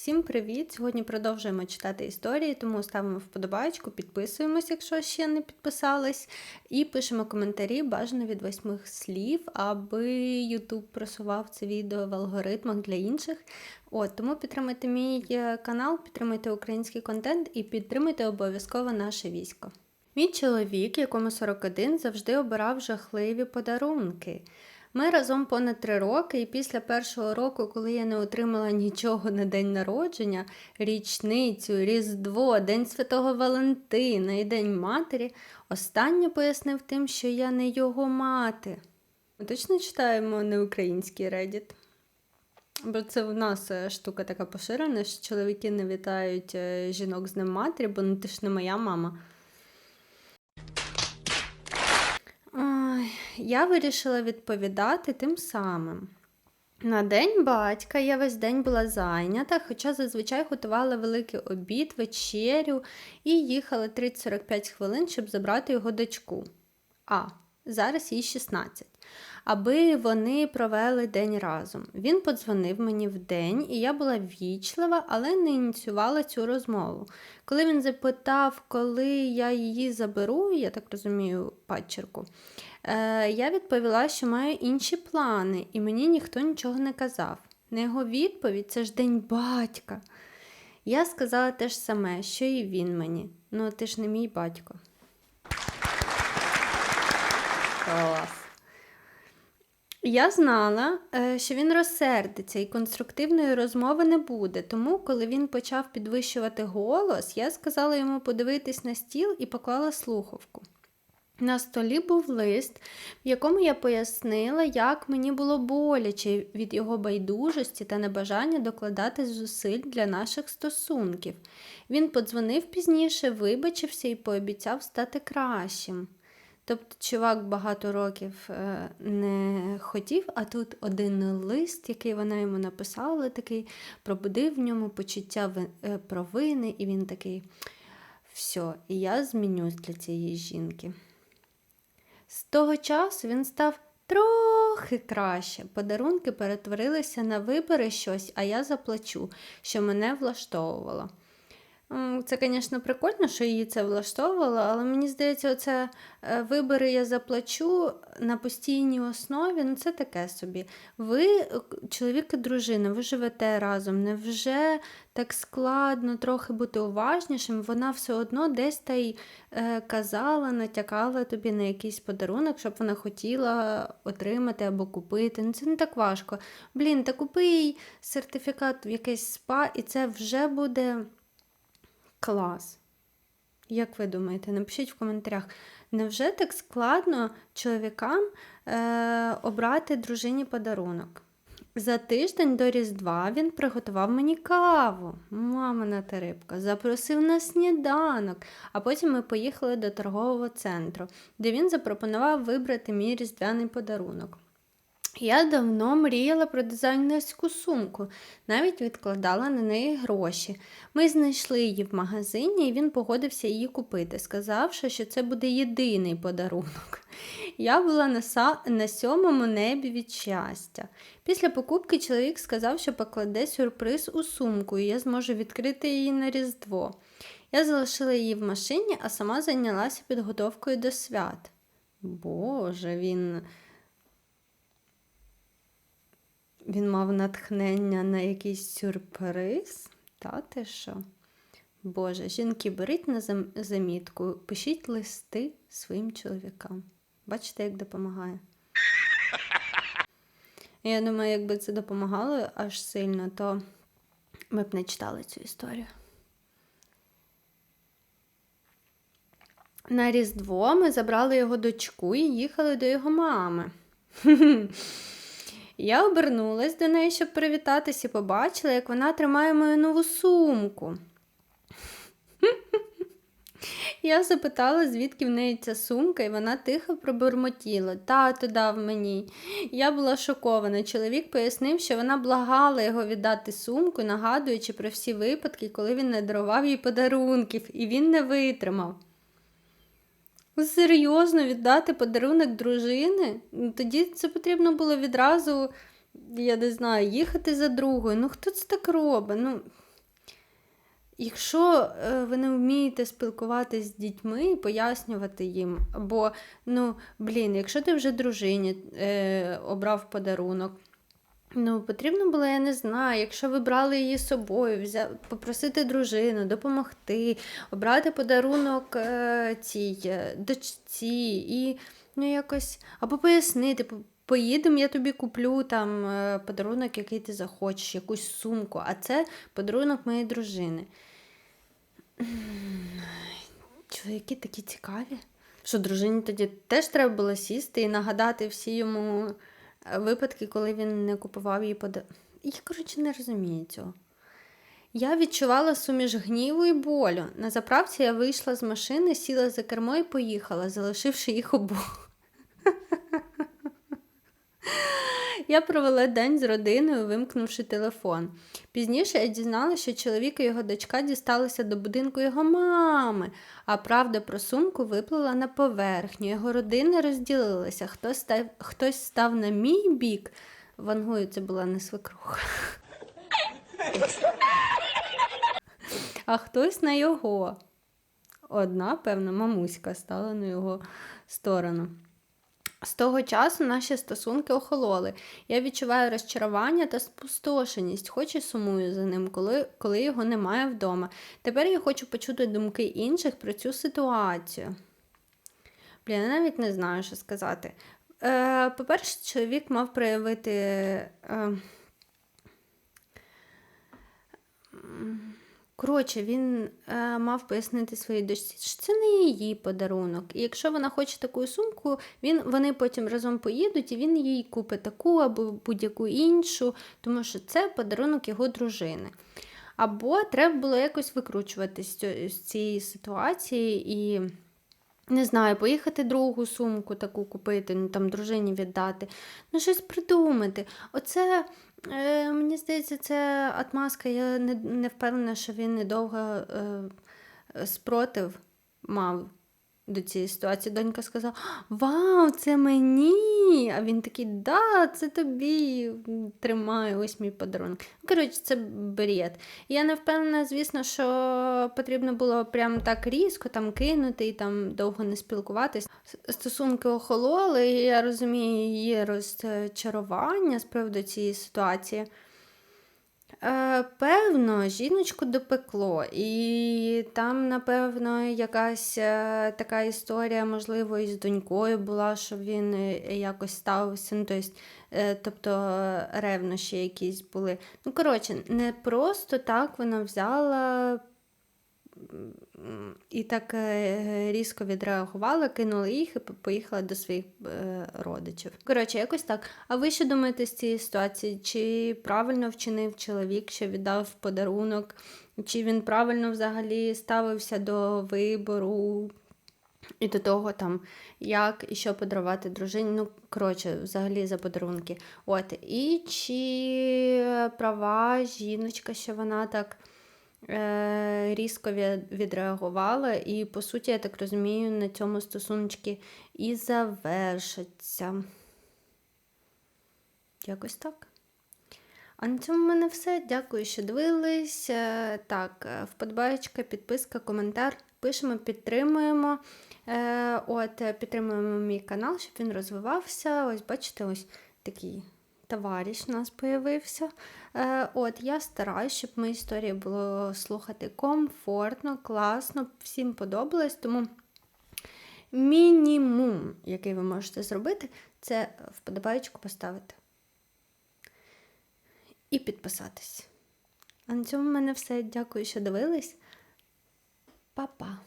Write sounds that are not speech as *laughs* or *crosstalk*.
Всім привіт! Сьогодні продовжуємо читати історії, тому ставимо вподобайку, підписуємось, якщо ще не підписались, і пишемо коментарі бажано від восьми слів, аби YouTube просував це відео в алгоритмах для інших. От, Тому підтримуйте мій е, канал, підтримуйте український контент і підтримуйте обов'язково наше військо. Мій чоловік, якому 41, завжди обирав жахливі подарунки. Ми разом понад три роки, і після першого року, коли я не отримала нічого на день народження, річницю, Різдво, День Святого Валентина і День Матері, останнє пояснив тим, що я не його мати. Ми точно читаємо не український Reddit? Бо це в нас е, штука така поширена, що чоловіки не вітають е, жінок з ним матері, бо ну, ти ж не моя мама. Я вирішила відповідати тим самим. На день батька я весь день була зайнята, хоча зазвичай готувала великий обід, вечерю і їхала 30-45 хвилин, щоб забрати його дочку. А, зараз їй 16 аби вони провели день разом. Він подзвонив мені в день, і я була ввічлива, але не ініціювала цю розмову. Коли він запитав, коли я її заберу, я так розумію, падчерку, е, я відповіла, що маю інші плани, і мені ніхто нічого не казав. На його відповідь це ж день батька. Я сказала те ж саме, що і він мені. Ну, ти ж не мій батько. Клас. Я знала, е, що він розсердиться і конструктивної розмови не буде, тому, коли він почав підвищувати голос, я сказала йому подивитись на стіл і поклала слухавку. На столі був лист, в якому я пояснила, як мені було боляче від його байдужості та небажання докладати зусиль для наших стосунків. Він подзвонив пізніше, вибачився і пообіцяв стати кращим. Тобто чувак багато років е, не хотів, а тут один лист, який вона йому написала, такий пробудив в ньому почуття е, провини, і він такий все, я змінюсь для цієї жінки. З того часу він став трохи краще. Подарунки перетворилися на вибори щось, а я заплачу, що мене влаштовувало. Це, звісно, прикольно, що її це влаштовувало, але мені здається, оце е, вибори я заплачу на постійній основі. Ну, це таке собі. Ви, чоловік і дружина, ви живете разом. Невже так складно трохи бути уважнішим? Вона все одно десь та й е, казала, натякала тобі на якийсь подарунок, щоб вона хотіла отримати або купити. Ну, Це не так важко. Блін, та купи їй сертифікат в якийсь спа, і це вже буде. Клас. Як ви думаєте, напишіть в коментарях, невже так складно чоловікам е, обрати дружині подарунок? За тиждень до Різдва він приготував мені каву, мамина рибка, запросив на сніданок, а потім ми поїхали до торгового центру, де він запропонував вибрати мій різдвяний подарунок. Я давно мріяла про дизайнерську сумку, навіть відкладала на неї гроші. Ми знайшли її в магазині, і він погодився її купити, сказавши, що це буде єдиний подарунок. Я була на, са... на сьомому небі від щастя. Після покупки чоловік сказав, що покладе сюрприз у сумку, і я зможу відкрити її на Різдво. Я залишила її в машині, а сама зайнялася підготовкою до свят. Боже, він. Він мав натхнення на якийсь сюрприз. Та ти що? Боже, жінки, беріть на замітку, пишіть листи своїм чоловікам. Бачите, як допомагає. Я думаю, якби це допомагало аж сильно, то ми б не читали цю історію. На Різдво ми забрали його дочку і їхали до його мами. *laughs* Я обернулась до неї, щоб привітатись, і побачила, як вона тримає мою нову сумку. *laughs* Я запитала, звідки в неї ця сумка, і вона тихо пробурмотіла. Тато дав мені. Я була шокована. Чоловік пояснив, що вона благала його віддати сумку, нагадуючи про всі випадки, коли він не дарував їй подарунків, і він не витримав. Серйозно віддати подарунок дружини? Ну, тоді це потрібно було відразу, я не знаю, їхати за другою. Ну хто це так робить? Ну, Якщо е, ви не вмієте спілкуватися з дітьми, і пояснювати їм, або, ну, блін, якщо ти вже дружині е, обрав подарунок, ну, потрібно було, я не знаю, якщо ви брали її з собою, взя... попросити дружину, допомогти, обрати подарунок е, цій е, дочці і ну, якось, або пояснити, поїдемо, я тобі куплю там е, подарунок, який ти захочеш, якусь сумку, а це подарунок моєї дружини. Чоловіки такі цікаві. Що дружині тоді теж треба було сісти і нагадати всі йому випадки, коли він не купував її пода. Я, коротше, не розумію цього. Я відчувала суміш гніву і болю. На заправці я вийшла з машини, сіла за кермо і поїхала, залишивши їх обох. Я провела день з родиною, вимкнувши телефон. Пізніше я дізналася, що чоловік і його дочка дісталися до будинку його мами, а правда про сумку виплила на поверхню. Його родини розділилися. Хтось став, хтось став на мій бік. Вангую, це була не свекруха. А хтось на його. Одна, певно, мамуська стала на його сторону. З того часу наші стосунки охололи. Я відчуваю розчарування та спустошеність, хоч і сумую за ним, коли, коли його немає вдома. Тепер я хочу почути думки інших про цю ситуацію. Блін, я навіть не знаю, що сказати. Е, по-перше, чоловік мав проявити. Е, Коротше, він е, мав пояснити своїй дочці, що це не її подарунок. І якщо вона хоче таку сумку, він, вони потім разом поїдуть і він їй купить таку або будь-яку іншу, тому що це подарунок його дружини. Або треба було якось викручуватись з з цієї ситуації і. Не знаю, поїхати другу сумку таку купити, ну там дружині віддати. Ну, щось придумати. Оце, е, мені здається, це отмазка. Я не, не впевнена, що він недовго е, спротив мав до цієї ситуації. Донька сказала: Вау, це мені! А він такий, да, це тобі. Тримай, ось мій подарунок. Коротше, це бред. Я не впевнена, звісно, що потрібно було прям так різко там кинути і там довго не спілкуватись. Стосунки охололи, і я розумію її розчарування з приводу цієї ситуації. Е, певно, жіночку допекло, і там, напевно, якась е, така історія, можливо, із донькою була, що він е, якось ставився. Ну, тобто, е, тобто ревнощі якісь були. Ну, коротше, не просто так вона взяла і так е, різко відреагувала, кинула їх і поїхала до своїх е, родичів. Коротше, якось так. А ви що думаєте з цієї ситуації? Чи правильно вчинив чоловік, що віддав подарунок? Чи він правильно взагалі ставився до вибору? І до того, там, як і що подарувати дружині, ну, коротше, взагалі за подарунки. От. І чи права жіночка, що вона так різко відреагувала, і, по суті, я так розумію, на цьому стосуночки і завершаться. Якось так. А на цьому в мене все. Дякую, що дивились. Е, Так, е, вподобаєчка, підписка, коментар. Пишемо, підтримуємо. Е, От, е, підтримуємо мій канал, щоб він розвивався. Ось, бачите, ось такий товариш у нас появився. Е, От, я стараюсь, щоб мої історії було слухати комфортно, класно, всім подобалось. Тому мінімум, який ви можете зробити, це вподобаєчку поставити і підписатись. А на цьому в мене все. Дякую, що дивились. Па-па!